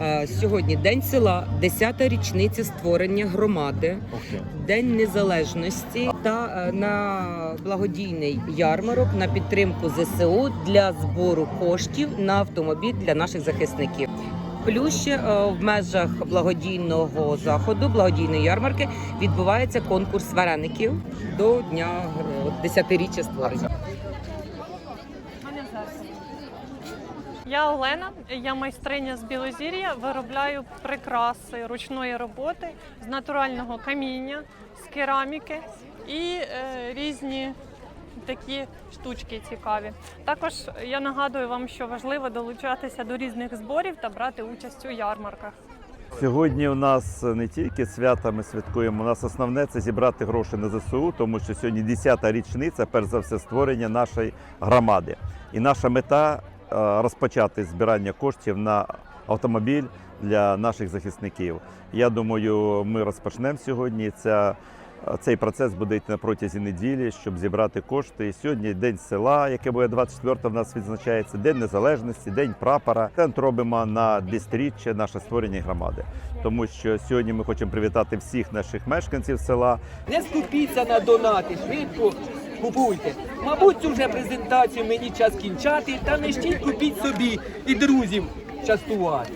Е, Сьогодні День села, 10-та річниця створення громади, День Незалежності та е, на благодійний ярмарок на підтримку ЗСУ для збору коштів на автомобіль для наших захисників. Плюс ще е, в межах благодійного заходу, благодійної ярмарки, відбувається конкурс вареників до дня 10-річчя створення. Я Олена, я майстриня з Білозір'я, виробляю прикраси ручної роботи з натурального каміння, з кераміки і е, різні такі штучки цікаві. Також я нагадую вам, що важливо долучатися до різних зборів та брати участь у ярмарках. Сьогодні у нас не тільки свята ми святкуємо, у нас основне це зібрати гроші на ЗСУ, тому що сьогодні 10-та річниця, перш за все, створення нашої громади. І наша мета розпочати збирання коштів на автомобіль для наших захисників. Я думаю, ми розпочнемо сьогодні. Ця цей процес буде йти на протязі неділі, щоб зібрати кошти. Сьогодні день села, яке буде 24 в нас відзначається, День Незалежності, День прапора. Центр робимо на 200-річчя наше створення громади. Тому що сьогодні ми хочемо привітати всіх наших мешканців села. Не скупіться на донати, швидко купуйте. Мабуть, цю вже презентацію мені час кінчати, та не й купіть собі і друзів частувати.